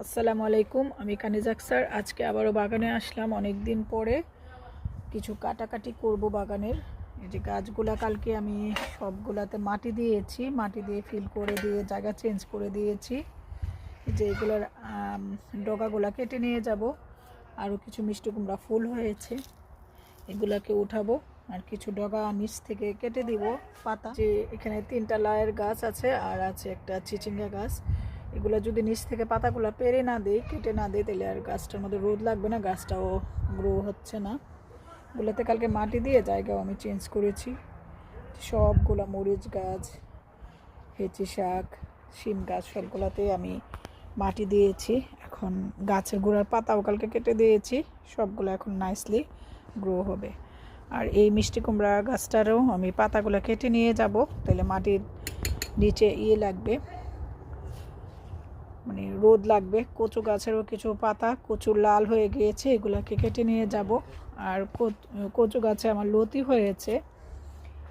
আসসালামু আলাইকুম, আমি কানিজাক স্যার। আজকে আবারও বাগানে আসলাম। অনেক দিন পরে কিছু কাটাকাটি করব বাগানের। এই যে গাছগুলা কালকে আমি সবগুলাতে মাটি দিয়েছি, মাটি দিয়ে ফিল করে দিয়ে, জায়গা চেঞ্জ করে দিয়েছি। যে এগুলোর ডগাগুলা কেটে নিয়ে যাব। আরও কিছু মিষ্টি কুমড়া ফুল হয়েছে, এগুলাকে উঠাবো। আর কিছু ডগা নিচ থেকে কেটে দিব, পাতা। যে এখানে তিনটা লায়ের গাছ আছে, আর আছে একটা চিচিঙ্গা গাছ। এগুলো যদি নিচ থেকে পাতাগুলো পেরে না দেই, কেটে না দেয় তাহলে আর গাছটার মধ্যে রোদ লাগবে না, গাছটাও গ্রো হচ্ছে না। এগুলোতে কালকে মাটি দিয়ে জায়গাও আমি চেঞ্জ করেছি। সবগুলো মরিচ গাছ, হেঁচি শাক, শিম গাছ, সবগুলোতেই আমি মাটি দিয়েছি। এখন গাছের গোড়ার পাতাও কালকে কেটে দিয়েছি, সবগুলো এখন নাইসলি গ্রো হবে। আর এই মিষ্টি কুমড়া গাছটারও আমি পাতাগুলো কেটে নিয়ে যাব, তাহলে মাটির নিচে ইয়ে লাগবে। মানে রোদ লাগবে। কচু গাছেরও কিছু পাতা কচুর লাল হয়ে গিয়েছে, এগুলোকে কেটে নিয়ে যাব। আর কচ- গাছে আমার লতি হয়েছে।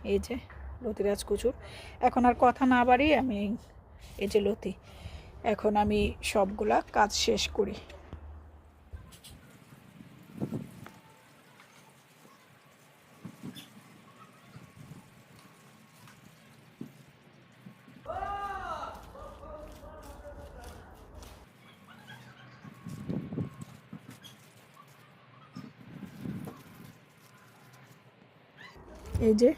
এই যে, লতিরাজ কচুর। এখন আর কথা না বাড়ি আমি এই যে লতি। এখন আমি সবগুলা কাজ শেষ করি। এই যে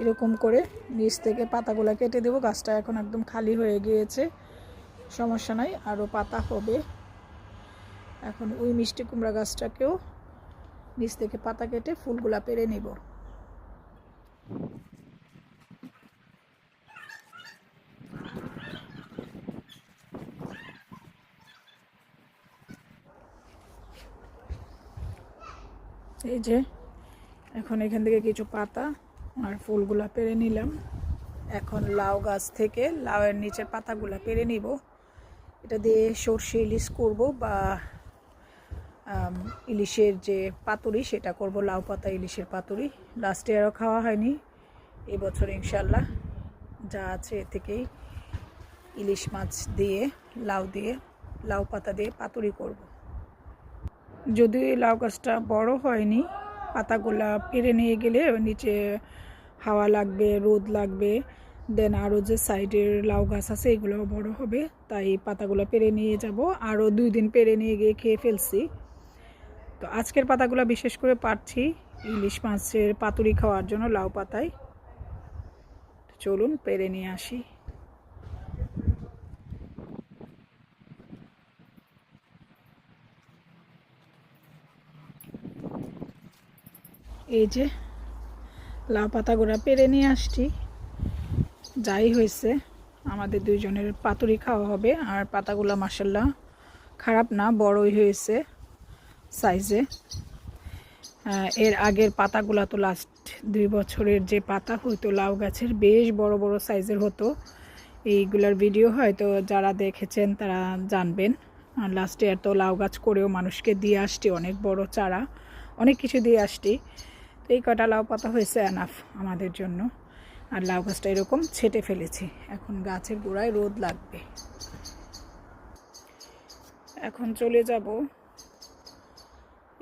এরকম করে নিচ থেকে পাতাগুলো কেটে দেবো। গাছটা এখন একদম খালি হয়ে গিয়েছে, সমস্যা নাই আরও পাতা হবে। এখন ওই মিষ্টি কুমড়া গাছটাকেও নিচ থেকে পাতা কেটে ফুলগুলা পেরে নেব। এই যে এখন এখান থেকে কিছু পাতা আর ফুলগুলা পেরে নিলাম। এখন লাউ গাছ থেকে লাউয়ের নিচের পাতাগুলা পেরে নিব। এটা দিয়ে সর্ষে ইলিশ করব বা ইলিশের যে পাতুরি সেটা করব, লাউ পাতা, ইলিশের পাতুরি। লাস্টে আরও খাওয়া হয়নি, এবছর ইনশাল্লাহ যা আছে এ থেকেই ইলিশ মাছ দিয়ে, লাউ দিয়ে, লাউ পাতা দিয়ে পাতুরি করব। যদিও এই লাউ গাছটা বড় হয়নি পাতাগুলা পেরে নিয়ে গেলে নিচে হাওয়া লাগবে, রোদ লাগবে। দেন আরও যে সাইডের লাউ গাছ আছে এগুলোও বড় হবে। তাই পাতাগুলো পেরে নিয়ে যাব। আরও দুই দিন পেরে নিয়ে গিয়ে খেয়ে ফেলছি। তো আজকের পাতাগুলো বিশেষ করে পাচ্ছি ইলিশ মাছের পাতুরি খাওয়ার জন্য লাউ পাতায়। চলুন পেরে নিয়ে আসি। এই যে লাউ পাতাগুলো পেরে নিয়ে আসছি। যাই হয়েছে, আমাদের দুইজনের পাতুরি খাওয়া হবে। আর পাতাগুলো মাসাল্লাহ খারাপ না, বড়ই হয়েছে সাইজে। এর আগের পাতাগুলো তো লাস্ট দুই বছরের যে পাতা হইতো, লাউ গাছের বেশ বড় বড় সাইজের হতো। এইগুলার ভিডিও হয়তো যারা দেখেছেন তারা জানবেন। লাস্ট ইয়ার তো লাউ গাছ করেও মানুষকে দিয়ে আসছি, অনেক বড় চারা, অনেক কিছু দিয়ে আসছি। এই কটা লাউ পাতা হয়েছে এনাফ আমাদের জন্য। আর লাউ গাছটা এরকম ছেটে ফেলেছি। এখন গাছের গোড়ায় রোদ লাগবে। এখন চলে যাব।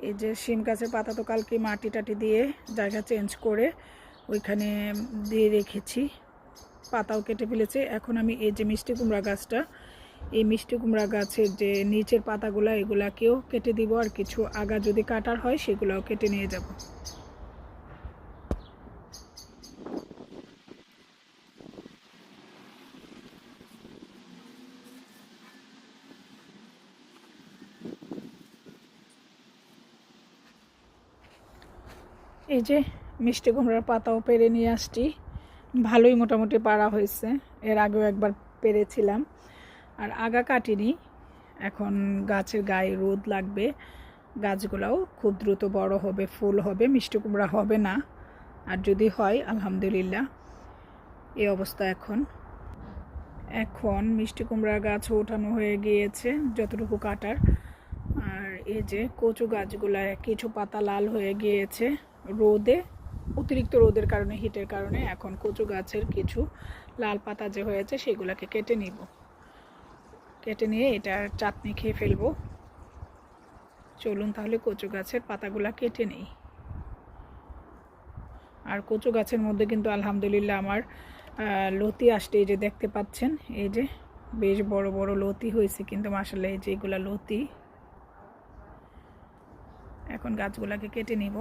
এই যে শিম গাছের পাতা তো কালকে মাটি টাটি দিয়ে জায়গা চেঞ্জ করে ওইখানে দিয়ে রেখেছি। পাতাও কেটে ফেলেছে। এখন আমি এই যে মিষ্টি কুমড়া গাছটা, এই মিষ্টি কুমড়া গাছের যে নিচের পাতাগুলো, এগুলাকেও কেটে দিব। আর কিছু আগা যদি কাটার হয়, সেগুলোও কেটে নিয়ে যাব। এই যে মিষ্টি কুমড়ার পাতাও পেরে নিয়ে আসছি। ভালোই মোটামুটি পাড়া হয়েছে। এর আগেও একবার পেরেছিলাম। আর আগা কাটিনি। এখন গাছের গায়ে রোদ লাগবে। গাছগুলোও খুব দ্রুত বড় হবে, ফুল হবে, মিষ্টি কুমড়া হবে না। আর যদি হয়, আলহামদুলিল্লাহ। এই অবস্থা এখন। এখন মিষ্টি কুমড়া গাছ ওঠানো হয়ে গিয়েছে যতটুকু কাটার। আর এই যে কচু গাছগুলায় কিছু পাতা লাল হয়ে গিয়েছে। রোদে, অতিরিক্ত রোদের কারণে হিটের কারণে এখন কচু গাছের কিছু লাল পাতা যে হয়েছে সেগুলোকে কেটে নিব। কেটে নিয়ে এটার চাটনি খেয়ে ফেলব। চলুন তাহলে কচু গাছের পাতাগুলা কেটে নেই। আর কচু গাছের মধ্যে কিন্তু আলহামদুলিল্লাহ আমার লতি আসছে, এই যে দেখতে পাচ্ছেন, এই যে বেশ বড় বড় লতি হয়েছে, কিন্তু মাসাল্লাহ এই যে এগুলা লতি। এখন গাছগুলাকে কেটে নিব।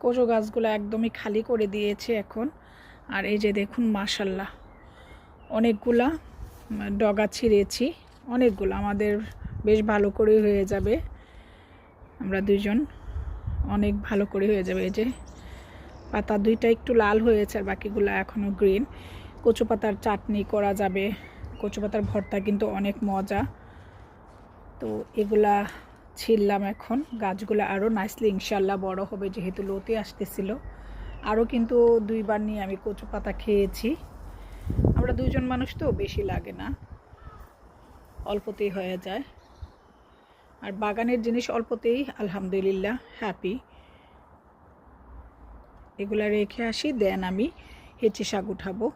কচু গাছগুলো একদমই খালি করে দিয়েছে এখন। আর এই যে দেখুন, মাশাল্লাহ, অনেকগুলা ডগা ছিঁড়েছি। অনেকগুলো, আমাদের বেশ ভালো করে হয়ে যাবে। আমরা দুইজন অনেক ভালো করে হয়ে যাবে। এই যে পাতা দুইটা একটু লাল হয়েছে আর বাকিগুলো এখনও গ্রিন। কচু পাতার চাটনি করা যাবে। কচু পাতার ভর্তা কিন্তু অনেক মজা। তো এগুলা ছিললাম এখন। গাছগুলো আরও নাইসলি ইনশাল্লাহ বড় হবে যেহেতু লোতে আসতেছিল। আরও কিন্তু দুইবার নিয়ে আমি কচু পাতা খেয়েছি। আমরা দুজন মানুষ তো, বেশি লাগে না। অল্পতেই হয়ে যায়। আর বাগানের জিনিস অল্পতেই, আলহামদুলিল্লাহ হ্যাপি এগুলা রেখে আসি, দেন আমি হেঁচি শাক উঠাবো।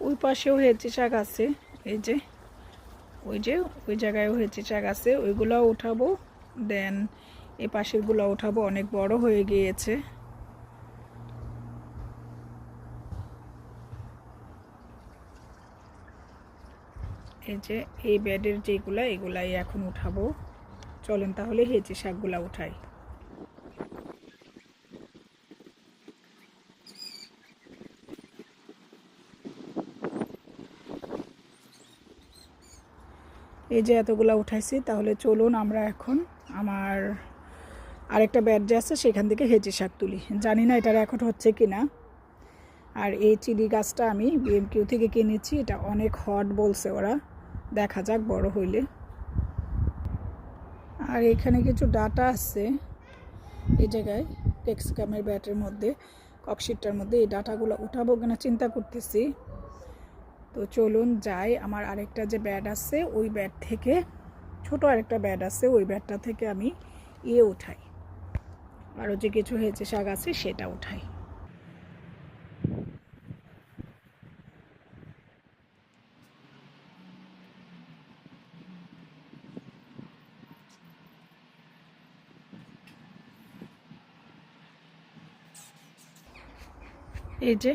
ওই পাশেও হেঁচি শাক আছে, এই যে। ওই যে, ওই জায়গায় হয়েছে শাক আছে, ওইগুলোও উঠাবো। দেন এ পাশেরগুলো উঠাবো, অনেক বড় হয়ে গিয়েছে। এই যে, এই ব্যাডের যেগুলা, এগুলাই এখন উঠাবো। চলেন তাহলে হেঁচি শাকগুলা উঠাই। এই যে এতগুলা উঠাইছি, তাহলে চলুন আমরা এখন আমার আরেকটা ব্যাট যে আছে, সেখান থেকে হেঁচি শাক তুলি। জানি না এটার এখন হচ্ছে কি না আর এই চিলি গাছটা আমি বিএমকিউ থেকে কিনেছি, এটা অনেক হট বলছে ওরা। দেখা যাক, বড় হইলে। আর এখানে কিছু ডাটা আছে এই জায়গায় টেক্সকামের ব্যাটের মধ্যে ককশিটটার মধ্যে। এই ডাটাগুলো উঠাবো কিনা চিন্তা করতেছি। তো চলুন যাই, আমার আরেকটা যে ব্যাড আছে, ওই ব্যাড থেকে, ছোট আরেকটা ব্যাড আছে, ওই ব্যাডটা থেকে আমি ইয়ে উঠাই। আরও যে কিছু হেঁচে শাক আছে, সেটা উঠাই। এই যে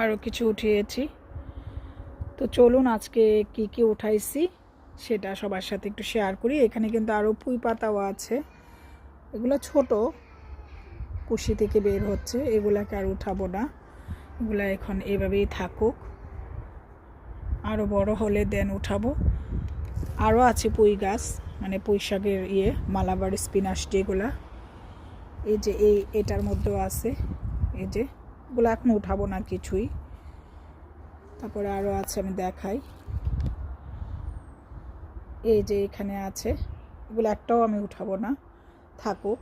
আরও কিছু উঠিয়েছি। তো চলুন আজকে কি কি উঠাইছি সেটা সবার সাথে একটু শেয়ার করি। এখানে কিন্তু আরও পুঁই পাতাও আছে। এগুলো ছোট, কুশি থেকে বের হচ্ছে, এগুলাকে আর উঠাবো না। এগুলা এখন এভাবেই থাকুক। আরও বড় হলে দেন উঠাবো। আরও আছে পুঁই গাছ মানে পুঁই শাকের ইয়ে মালাবার স্পিনাশ যেগুলা। এই যে এই, এটার মধ্যেও আছে। এই যে, এগুলো এখন উঠাবো না কিছুই। তারপরে আরও আছে, আমি দেখাই। এই যে এখানে আছে, এগুলো একটাও আমি উঠাবো না, থাকুক।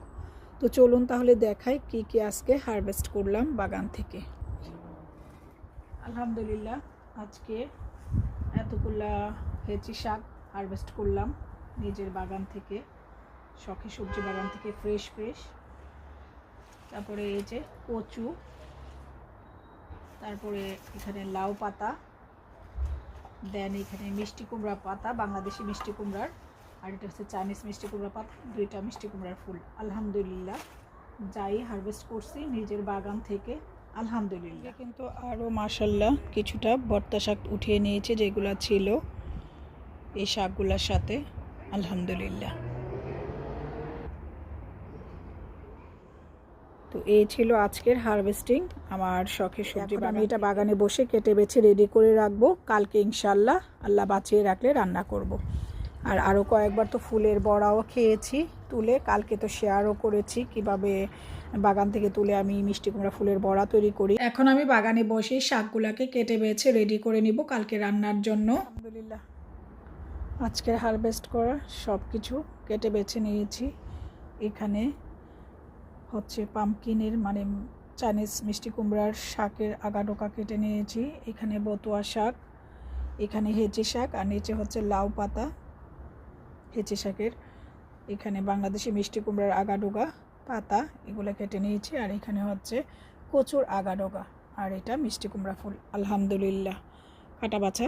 তো চলুন তাহলে দেখাই কি কি আজকে হারভেস্ট করলাম বাগান থেকে। আলহামদুলিল্লাহ, আজকে এতগুলা হেঁচি শাক হারভেস্ট করলাম নিজের বাগান থেকে, শখে সবজি বাগান থেকে ফ্রেশ ফ্রেশ তারপরে এই যে কচু তারপরে এখানে লাউ পাতা দেন এখানে মিষ্টি কুমড়া পাতা, বাংলাদেশি মিষ্টি কুমড়ার, আর এটা হচ্ছে চাইনিজ মিষ্টি কুমড়া পাতা, দুইটা মিষ্টি কুমড়ার ফুল, আলহামদুলিল্লাহ। যাই হারভেস্ট করছি নিজের বাগান থেকে, আলহামদুলিল্লাহ। কিন্তু আরও মাসাল্লাহ কিছুটা ভর্তা শাক উঠিয়ে নিয়েছে যেগুলো ছিল এই শাকগুলোর সাথে, আলহামদুলিল্লাহ। তো এই ছিল আজকের হারভেস্টিং আমার শখের সবজি আমি এটা বাগানে বসে কেটে বেছে রেডি করে রাখব কালকে ইনশাল্লাহ আল্লাহ বাঁচিয়ে রাখলে রান্না করব। আর আরও কয়েকবার তো ফুলের বড়াও খেয়েছি তুলে কালকে তো শেয়ারও করেছি কীভাবে বাগান থেকে তুলে আমি মিষ্টি কুমড়া ফুলের বড়া তৈরি করি। এখন আমি বাগানে বসে শাকগুলাকে কেটে বেছে রেডি করে নিব কালকে রান্নার জন্য। আলহামদুলিল্লাহ। আজকের হারভেস্ট করা সব কিছু কেটে বেছে নিয়েছি এখানে। হচ্ছে পামকিনের মানে চাইনিজ মিষ্টি কুমড়ার শাকের আগাডোকা কেটে নিয়েছি। এখানে বতুয়া শাক, এখানে হেঁচে শাক, আর নিচে হচ্ছে লাউ পাতা, হেঁচে শাকের। এখানে বাংলাদেশি মিষ্টি কুমড়ার আগাডোগা পাতা, এগুলো কেটে নিয়েছি। আর এখানে হচ্ছে কচুর আগাডোগা, আর এটা মিষ্টি কুমড়া ফুল। আলহামদুলিল্লাহ। কাটা বাছা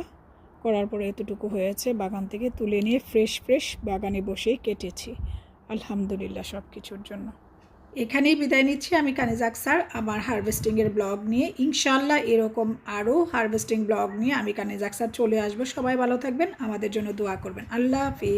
করার পরে এতটুকু হয়েছে। বাগান থেকে তুলে নিয়ে ফ্রেশ ফ্রেশ বাগানে বসেই কেটেছি। আলহামদুলিল্লাহ সব কিছুর জন্য। এখানেই বিদায় নিচ্ছি। আমি কানেজাক স্যার আমার হারভেস্টিংয়ের ব্লগ নিয়ে। ইনশাল্লাহ এরকম আরও হারভেস্টিং ব্লগ নিয়ে আমি কানেজাক স্যার চলে আসব। সবাই ভালো থাকবেন, আমাদের জন্য দোয়া করবেন। আল্লাহ হাফিজ।